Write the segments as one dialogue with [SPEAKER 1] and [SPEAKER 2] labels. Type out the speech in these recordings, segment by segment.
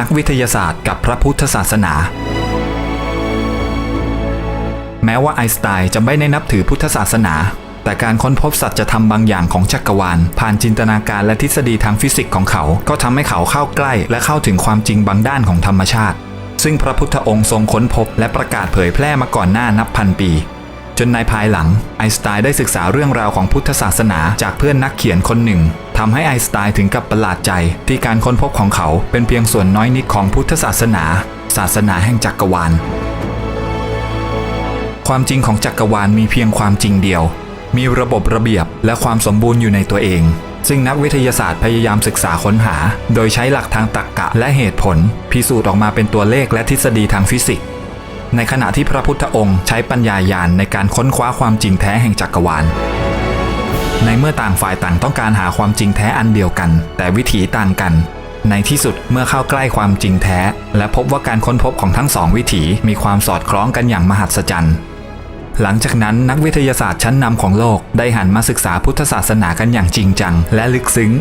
[SPEAKER 1] นักวิทยาศาสตร์กับพระพุทธศาสนา แม้ว่าไอน์สไตน์จะไม่ได้นับถือพุทธศาสนา แต่การค้นพบสัจธรรมบางอย่างของจักรวาล ผ่านจินตนาการและทฤษฎีทางฟิสิกส์ของเขา ก็ทำให้เขาเข้าใกล้และเข้าถึงความจริงบางด้านของธรรมชาติ ซึ่งพระพุทธองค์ทรงค้นพบและประกาศเผยแพร่มาก่อนหน้านับพันปี นในภายหลัง ไอน์สไตน์ได้ศึกษาเรื่องราวของพุทธศาสนาจากเพื่อนนักเขียนคนหนึ่งทำให้ไอน์สไตน์ถึงกับประหลาดใจ ที่การค้นพบของเขาเป็นเพียงส่วนน้อยนิดของพุทธศาสนา ศาสนาแห่งจักรวาล ความจริงของจักรวาลมีเพียงความจริงเดียว มีระบบระเบียบและความสมบูรณ์อยู่ในตัวเอง ซึ่งนักวิทยาศาสตร์พยายามศึกษาค้นหา โดยใช้หลักทางตรรกกะและเหตุผล พิสูจน์ออกมาเป็นตัวเลขและทฤษฎีทางฟิสิกส์ ในขณะที่พระพุทธองค์ใช้ปัญญายาณในการค้นคว้าความจริงแท้แห่งจักรวาล ในเมื่อต่างฝ่ายต่างต้องการหาความจริงแท้อันเดียวกัน แต่วิถีต่างกัน ในที่สุดเมื่อเข้าใกล้ความจริงแท้ และพบว่าการค้นพบของทั้งสองวิถีมีความสอดคล้องกันอย่างมหัศจรรย์หลังจากนั้นนักวิทยาศาสตร์ชั้นนำของโลกได้หันมาศึกษาพุทธศาสนากันอย่างจริงจัง และลึกซึ้ง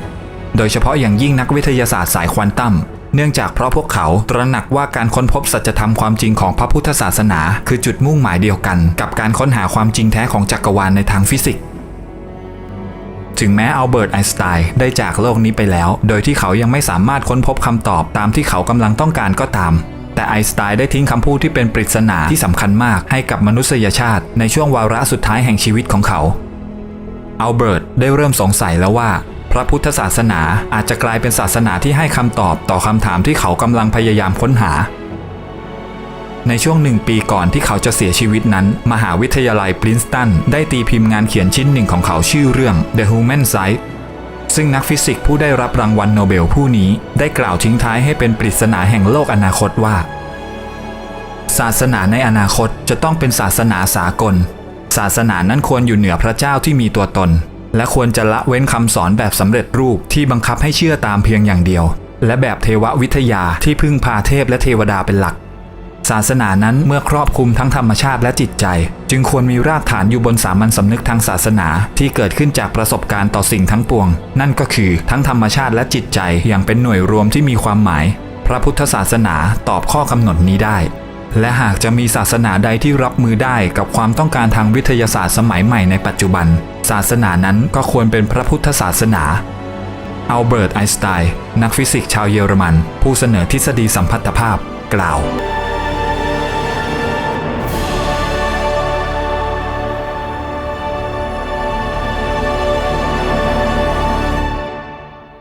[SPEAKER 1] โดยเฉพาะอย่างยิ่งนักวิทยาศาสตร์สายควอนตัม เนื่องจากเพราะพวกเขาตระหนักว่าการค้นพบสัจธรรมความจริงของพระพุทธศาสนา คือจุดมุ่งหมายเดียวกัน กับการค้นหาความจริงแท้ของจักรวาลในทางฟิสิกส์ถึงแม้อัลเบิร์ตไอน์สไตน์ได้จากโลกนี้ไปแล้ว โดยที่เขายังไม่สามารถค้นพบคำตอบตามที่เขากำลังต้องการก็ตาม แต่ไอน์สไตน์ได้ทิ้งคำพูดที่เป็นปริศนาที่สำคัญมากให้กับมนุษยชาติ ในช่วงวาระสุดท้ายแห่งชีวิตของเขาอัลเบิร์ตได้เริ่มสงสัยแล้วว่า พระพุทธศาสนาอาจจะกลายเป็นศาสนาที่ให้คำตอบต่อคำถามที่เขากำลังพยายามค้นหา ในช่วงหนึ่งปีก่อนที่เขาจะเสียชีวิตนั้น มหาวิทยาลัยปรินสตันได้ตีพิมพ์งานเขียนชิ้นหนึ่งของเขาชื่อเรื่อง The Human Side ซึ่งนักฟิสิกส์ผู้ได้รับรางวัลโนเบลผู้นี้ ได้กล่าวทิ้งท้ายให้เป็นปริศนาแห่งโลกอนาคตว่า ศาสนาในอนาคตจะต้องเป็นศาสนาสากล ศาสนานั้นควรอยู่เหนือพระเจ้าที่มีตัวตน และควรจะละเว้นคำสอนแบบสำเร็จรูปที่บังคับให้เชื่อตามเพียงอย่างเดียว และแบบเทววิทยาที่พึ่งพาเทพและเทวดาเป็นหลัก ศาสนานั้นเมื่อครอบคลุมทั้งธรรมชาติและจิตใจ จึงควรมีรากฐานอยู่บนสามัญสำนึกทางศาสนาที่เกิดขึ้นจากประสบการณ์ต่อสิ่งทั้งปวง นั่นก็คือทั้งธรรมชาติและจิตใจอย่างเป็นหน่วยรวมที่มีความหมาย พระพุทธศาสนาตอบข้อกำหนดนี้ได้ และหากจะมีศาสนาใดที่รับมือได้กับความต้องการทางวิทยาศาสตร์สมัยใหม่ในปัจจุบัน ศาสนานั้นก็ควรเป็นพระพุทธศาสนาอัลเบิร์ตไอน์สไตน์นักฟิสิกส์ชาวเยอรมัน ผู้เสนอทฤษฎีสัมพัทธภาพกล่าว